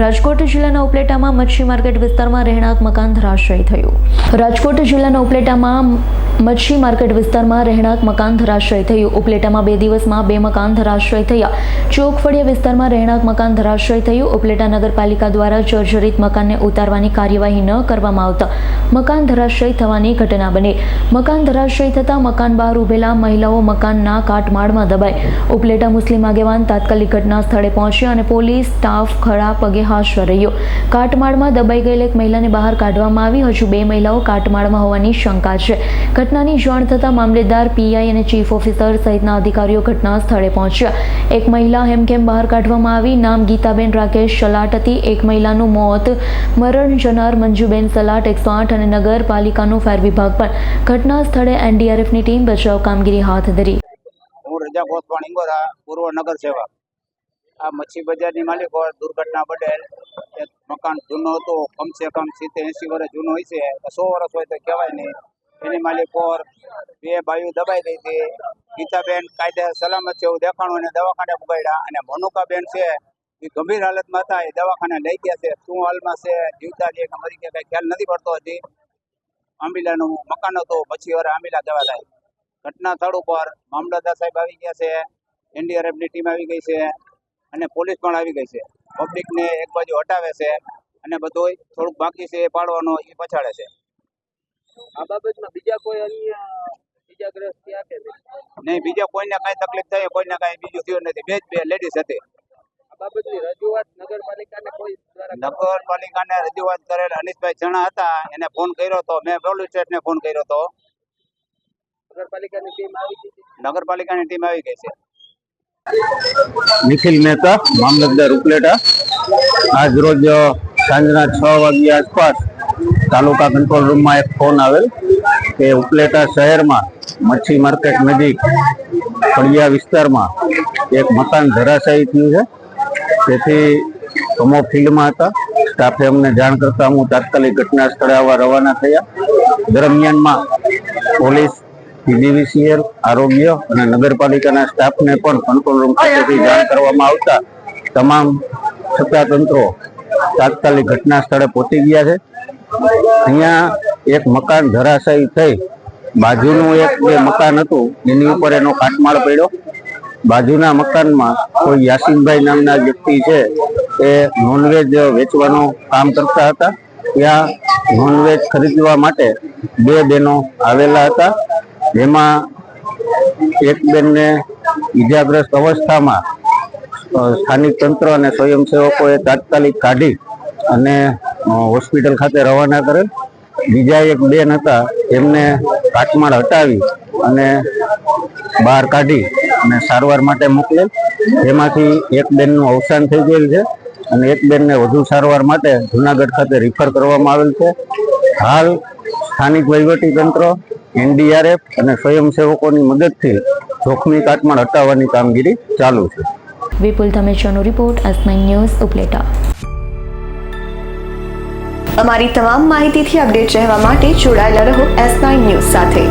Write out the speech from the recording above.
રાજકોટ જિલ્લાના ઉપલેટામાં મચ્છી માર્કેટ વિસ્તારમાં રહેણાંક મકાન ધરાશયી થયું. રાજકોટ જિલ્લાના ઉપલેટામાં મચ્છી માર્કેટ વિસ્તારમાં રહેણાંક મકાન ધરાશયી થયું. ઉપલેટામાં બે દિવસમાં બે મકાન ધરાશયી થયા. ચોકફળિયા વિસ્તારમાં રહેણાંક મકાન ધરાશયી થયું. ઉપલેટા નગરપાલિકા દ્વારા જર્જરિત મકાનને ઉતારવાની કાર્યવાહી ન કરવામાં આવતા મકાન ધરાશયી થવાની ઘટના બની. મકાન ધરાશયી થતાં મકાન બહાર ઉભેલા મહિલાઓ મકાનના કાટમાળમાં દબાઈ. ઉપલેટા મુસ્લિમ આગેવાન તાત્કાલિક ઘટના સ્થળે પહોંચ્યા અને પોલીસ સ્ટાફ ખડા પગે હાજર કાટમાળમાં દબાઈ ગયેલ એક મહિલાને બહાર કાઢવામાં આવી. હજુ બે મહિલાઓ કાટમાળમાં હોવાની શંકા છે. ઘટનાની જાણ થતાં મામલેદાર પીઆઈ અને ચીફ ઓફિસર સહિતના અધિકારીઓ ઘટના સ્થળે પહોંચ્યા. એક મહિલા હેમખેમ બહાર કાઢવામાં આવી. નામ ગીતાબેન રાકેશ સલાટ હતી. એક મહિલાનું મોત મરણ જનાર મંજુબેન સલાટ એકસો આઠ અને નગરપાલિકાનો ફાયર વિભાગ પણ. ઘટના સ્થળે એનડીઆરએફની ટીમ બચાવ કામગીરી હાથ ધરી. હું રજા ગોસ્વાણ ગોરા પૂર્વ નગર સેવક આ મચ્છી બજારની માલિકો દુર્ઘટના બદલ એક મકાન જૂનું હતું, કમસે કમ સિત્તેર એંસી વર્ષ જૂનું હોય છે સો વર્ષ હોય તો કહેવાય નહીં એની માલિકો બે બાયુ દબાઈ ગઈ હતી ગીતાબેન કાયદે સલામત છે એવું દેખાણું અને દવાખાને ઉગાડ્યા અને મનુકાબેન છે, એ ગંભીર હાલતમાં હતા, એ દવાખાને લઈ ગયા છે. શું હાલમાં છે? જીવતા છે કે મરી ગયા કાંઈ ખ્યાલ નથી પડતો હજી. આંબીલાનું મકાન હતું, પછી વારે આંબીલા દવા થાય ઘટના સ્થળ ઉપર મામલતદાર સાહેબ આવી ગયા છે. એનડીઆરએફની ટીમ આવી ગઈ છે. અને પોલીસ પણ આવી ગઈ છે. પબ્લિકને એક બાજુ હટાવે છે અને બધું થોડુંક બાકી છે એ પાડવાનો એ પછાડે છે. આ બાબતમાં બીજા કોઈ અન્ય બીજા થયા આપે નહીં બીજા કોઈને કાંઈ તકલીફ થઈ કોઈને કાંઈ બીજું થયું નથી. બે જ બે લેડીઝ હતી. આ બાબતની રજૂઆત નગરપાલિકાને રજૂઆત કરેલ અનિશભાઈ જણા હતા એને ફોન કર્યો હતો મેં પોલીસ સ્ટેશને ફોન કર્યો હતો નગરપાલિકાની ટીમ આવી ગઈ? નગરપાલિકાની ટીમ આવી ગઈ છે. નિખિલ મહેતા, મામલતદાર ઉપલેટા. આજ સાંજના છ વાગ્યા આસપાસ તાલુકા કંટ્રોલ રૂમમાં એક ફોન આવેલ કે ઉપલેટા શહેરમાં મચ્છી માર્કેટ નજીક ફળિયા વિસ્તારમાં એક મકાન ધરાશાયી થયું છે. તેથી અમો ફિલ્ડમાં હતા. સ્ટાફે અમને જાણ કરતા હું તાત્કાલિક ઘટના સ્થળે આવવા રવાના થયા. દરમિયાનમાં પોલીસ પીજીવીસીએલ આરોગ્ય અને નગરપાલિકાના સ્ટાફને પણ કંટ્રોલ રૂમ ખાતેથી જાણ કરવામાં આવતા તમામ સત્તાતંત્રો તાત્કાલિક ઘટના સ્થળે પહોંચી ગયા છે. અહીંયા એક મકાન ધરાશાયી થઈ બાજુનું એક જે મકાન હતું, એની ઉપર એનો કાટમાળ પડ્યો. બાજુના મકાનમાં કોઈ યાસીનભાઈ નામના વ્યક્તિ છે, એ નોનવેજ વેચવાનું કામ કરતા હતા. ત્યાં નોનવેજ ખરીદવા માટે બે બહેનો આવેલા હતા. જેમાં એક બેનને ઈજાગ્રસ્ત અવસ્થામાં સ્થાનિક તંત્ર અને સ્વયંસેવકોએ તાત્કાલિક કાઢી અને હોસ્પિટલ ખાતે રવાના કરેલ. બીજા એક બેન હતા, એમને કાટમાળ હટાવી અને બહાર કાઢી અને સારવાર માટે મોકલેલ. જેમાંથી એક બેનનું અવસાન થઈ ગયેલ છે અને એક બેનને વધુ સારવાર માટે જુનાગઢ ખાતે રિફર કરવામાં આવેલ છે. હાલ સ્થાનિક વહીવટી તંત્ર એનડીઆરએફ અને સ્વયંસેવકોની મદદથી જોખમી કાટમાળ હટાવવાની કામગીરી ચાલુ છે. વિપુલ ધમેચાનો રિપોર્ટ નાઇન ન્યૂઝ ઉપલેટા. અમારી તમામ માહિતીથી અપડેટ રહેવા માટે જોડાયેલા રહો એસ નાઇન ન્યૂઝ સાથે.